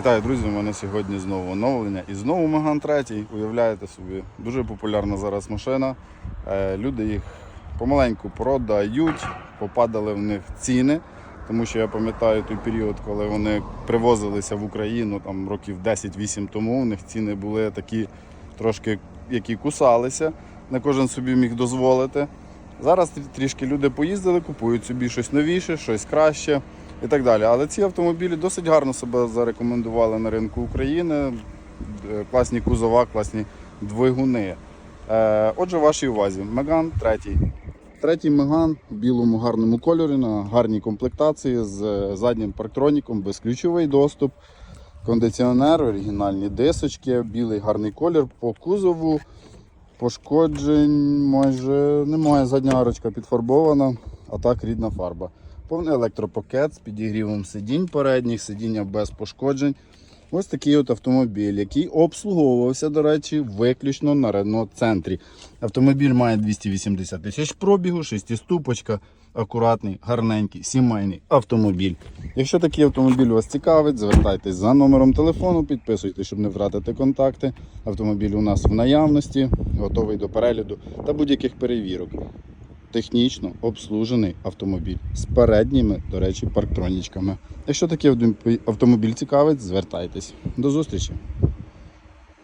Вітаю, друзі! У мене сьогодні знову оновлення. І знову Меган 3. Уявляєте собі, дуже популярна зараз машина. Е, Люди їх помаленьку продають, попадали в них ціни. Тому що я пам'ятаю той період, коли вони привозилися в Україну там років 10-8 тому. У них ціни були такі трошки, які кусалися. Не кожен собі міг дозволити. Зараз трішки люди поїздили, купують собі щось новіше, щось краще і так далі. Але ці автомобілі досить гарно себе зарекомендували на ринку України. Е, Класні кузова, класні двигуни. Е, Отже, вашій увазі, Меган третій. Третій Меган в білому гарному кольорі на гарній комплектації з е, заднім парктроніком, безключовий доступ, кондиціонер, оригінальні дисочки, білий гарний колір по кузову. Пошкоджень майже немає. Задня арочка підфарбована, а так рідна фарба. Повний електропакет з підігрівом сидінь передніх, сидіння без пошкоджень. Ось такий от автомобіль, який обслуговувався, до речі, виключно на Renault центрі. Автомобіль має 280 тисяч пробігу, шестиступочка, акуратний, гарненький, сімейний автомобіль. Якщо такий автомобіль вас цікавить, звертайтесь за номером телефону, підписуйтесь, щоб не втратити контакти. Автомобіль у нас в наявності, готовий до перегляду та будь-яких перевірок. Технічно обслужений автомобіль з передніми, до речі, парктронічками. Якщо такий автомобіль цікавить, звертайтесь. До зустрічі!